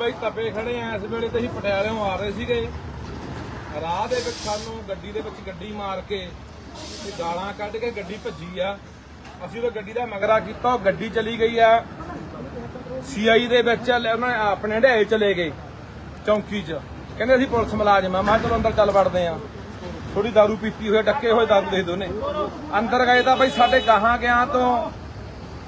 ਬਈ ਤਪੇ ਖੜੇ ਆ ਇਸ ਵੇਲੇ ਤੇ ਅਸੀਂ ਪਟਿਆਲਿਓਂ ਆ ਰਹੇ ਸੀਗੇ ਰਾਹ ਦੇ ਵਿੱਚ ਸਾਨੂੰ ਗੱਡੀ ਦੇ ਵਿੱਚ ਗੱਡੀ ਮਾਰ ਕੇ ਤੇ ਗਾਲਾਂ ਕੱਢ ਕੇ ਗੱਡੀ ਭੱਜੀ ਆ ਅਸੀਂ ਉਹ ਗੱਡੀ ਦਾ ਮਗਰਾ ਕੀਤਾ ਉਹ ਗੱਡੀ ਚਲੀ ਗਈ ਆ ਸੀਆਈ ਦੇ ਵਿੱਚ ਲੈ ਉਹਨਾਂ ਨੇ ਆਪਣੇ ਢੇਏ ਚਲੇ ਗਏ ਚੌਂਕੀ 'ਚ ਕਹਿੰਦੇ ਅਸੀਂ ਪੁਲਿਸ ਮੁਲਾਜ਼ਮ ਆ ਮੈਂ ਕਿਹਾ ਚਲੋ ਅੰਦਰ ਚੱਲ ਵੜਦੇ ਆ ਥੋੜੀ दारू ਪੀਤੀ ਹੋਏ ਡੱਕੇ ਹੋਏ दारू ਦੇ ਦੋਨੇ ਅੰਦਰ ਗਏ ਤਾਂ ਬਈ ਸਾਡੇ ਗਾਹਾਂ ਗਿਆ ਤੋਂ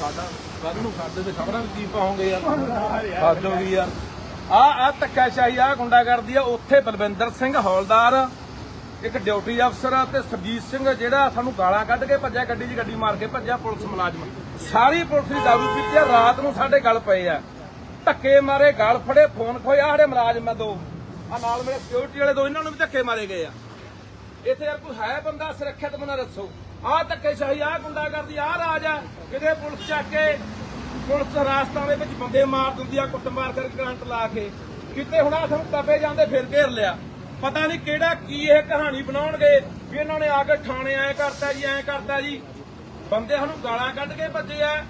ਸਾਡਾ ਕੱਲ ਨੂੰ ਸਾਡੇ ਤੇ ਖਬਰਾਂ ਵੀ ਕੀ ਪਾਉਂਗੇ ਯਾਰ। ਹੱਦ ਹੋ ਗਈ ਯਾਰ। ਆ ਆ ਧੱਕਾਸ਼ਾਹੀ, ਆ ਗੁੰਡਾ ਕਰਦੀ ਆ। ਉੱਥੇ ਬਲਵਿੰਦਰ ਸਿੰਘ ਹੌਲਦਾਰ, ਇੱਕ ਡਿਊਟੀ ਅਫਸਰ ਤੇ ਸਰਜੀਤ ਸਿੰਘ ਜਿਹੜਾ ਸਾਨੂੰ ਗਾਲਾਂ ਕੱਢ ਕੇ ਭੱਜਿਆ, ਗੱਡੀ 'ਚ ਗੱਡੀ ਮਾਰ ਕੇ ਭੱਜਿਆ ਪੁਲਿਸ ਮੁਲਾਜ਼ਮ। ਸਾਰੀ ਪੁਲਿਸ ਦੀ ਦਾਰੂ ਪੀਤੀ ਆ। ਰਾਤ ਨੂੰ ਸਾਡੇ ਗਲ ਪਏ ਆ। ਧੱਕੇ ਮਾਰੇ, ਗਲ ਫੜੇ, ਫੋਨ ਖੋਇਆ ਸਾਡੇ ਮੁਲਾਜ਼ਮ ਆ ਦੋ। ਆ ਨਾਲ ਮੇਰੇ ਸਿਕਿਉਰਿਟੀ ਵਾਲੇ ਦੋ, ਇਹਨਾਂ ਨੂੰ ਵੀ ਧੱਕੇ ਮਾਰੇ ਗਏ ਆ। ਇੱਥੇ ਯਾਰ ਕੋਈ ਹੈ ਬੰਦਾ ਸੁਰੱਖਿਅਤ ਬੰਦਾ ਦੱਸੋ। ਆਹ ਧੱਕੇਸ਼ਾਹੀ ਆਹ ਗੁੰਡਾ ਕਰਦੀ ਆਹ ਰਾਜ ਆ। ਕਿਤੇ ਪੁਲਿਸ ਚੱਕ ਕੇ, ਪੁਲਿਸ ਰਾਸਤਾਂ ਦੇ ਵਿੱਚ ਬੰਦੇ ਮਾਰ ਦਿੰਦੀ ਆ, ਕੁੱਟਮਾਰ ਕਰਕੇ ਕਰੰਟ ਲਾ ਕੇ। ਕਿਤੇ ਹੁਣ ਆ ਸਾਨੂੰ ਤਪੇ ਜਾਂਦੇ ਫਿਰ ਘੇਰ ਲਿਆ। ਪਤਾ ਨਹੀਂ ਕਿਹੜਾ ਕੀ ਇਹ ਕਹਾਣੀ ਬਣਾਉਣਗੇ, ਵੀ ਇਹਨਾਂ ਨੇ ਆ ਕੇ ਥਾਣੇ ਐ ਕਰਤਾ ਜੀ, ਐ ਕਰਤਾ ਜੀ। ਬੰਦੇ ਸਾਨੂੰ ਗਾਲਾਂ ਕੱਢ ਕੇ ਭੱਜੇ ਆ।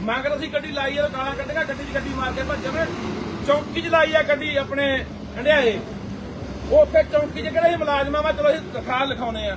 ਮਗਰ ਅਸੀਂ ਗੱਡੀ ਲਾਈ ਆ, ਗਾਲਾਂ ਕੱਢ ਕੇ ਗੱਡੀ 'ਚ ਗੱਡੀ ਮਾਰ ਕੇ ਭੱਜੇ ਨੇ। ਚੌਂਕੀ 'ਚ ਲਾਈ ਆ ਗੱਡੀ ਆਪਣੇ ਹੰਡਿਆਏ ਉੱਥੇ ਚੌਂਕੀ 'ਚ ਕਿਹੜੇ ਸੀ ਮੁਲਾਜ਼ਮਾਂ ਵਾ ਚਲੋ ਅਸੀਂ ਦਰਖਾਸਤ ਲਿਖਾਉਨੇ ਆ।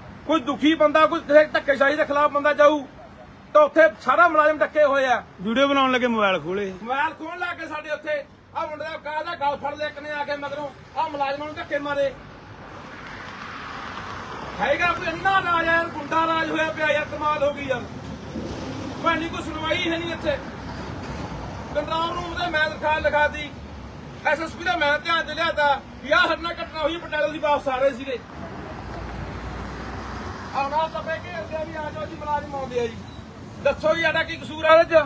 ਕੋਈ ਦੁਖੀ ਬੰਦਾ ਕੋਈ ਕਿਸੇ ਧੱਕੇਸ਼ਾਹੀ ਦੇ ਖਿਲਾਫ ਬੰਦਾ ਜਾਊ ਤਾਂ ਉੱਥੇ ਸਾਰਾ ਮੁਲਾਜ਼ਮ ਡੱਕੇ ਹੋਏ ਆ। ਵੀਡੀਓ ਬਣਾਉਣ ਲੱਗੇ ਮੋਬਾਈਲ ਖੋਲੇ ਮੋਬਾਈਲ ਖੋਣ ਲਾ ਕੇ ਸਾਡੇ ਉੱਥੇ। ਆ ਮੁੰਡੇ ਦਾ ਕਾਹ ਦਾ ਗਲ ਫੜ ਲਿਆ ਇੱਕ ਨੇ ਆ ਕੇ ਮਗਰੋਂ। ਆ ਮੁਲਾਜ਼ਮਾਂ ਨੂੰ ਧੱਕੇ ਮਾਰੇ। ਹੈਗਾ ਕੋਈ ਇੰਨਾ ਰਾਜ ਯਾਰ ਗੁੰਡਾ ਰਾਜ ਹੋਇਆ ਪਿਆ ਯਾਰ ਕਮਾਲ ਹੋ ਗਈ ਯਾਰ। ਭਾਣੀ ਕੋਈ ਸੁਣਵਾਈ ਹੈ ਨਹੀਂ ਇੱਥੇ। ਕੰਟਰੋਲ ਰੂਮ ਦੇ ਮੈਂ ਦਰਖਾਸਤ ਲਿਖਾਤੀ। ਐਸਐਸਪੀ ਦਾ ਮੈਂ ਧਿਆਨ ਚ ਲਿਆਤਾ ਵੀ ਆਹ ਨਾਲ ਘਟਨਾ ਹੋਈ ਪਟਿਆਲੇ ਦੀ ਵਾਪਸ ਆ ਰਹੇ ਸੀਗੇ। ਆਉਣਾ ਤਾਂ ਪੈ ਕੇ ਵੀ ਆ ਜਾਓ ਜੀ, ਮੁਲਾਜ਼ਮ ਆਉਂਦੇ ਆ ਜੀ। ਦੱਸੋ ਜੀ, ਸਾਡਾ ਕੀ ਕਸੂਰ ਆ ਇਹਦੇ ਚ?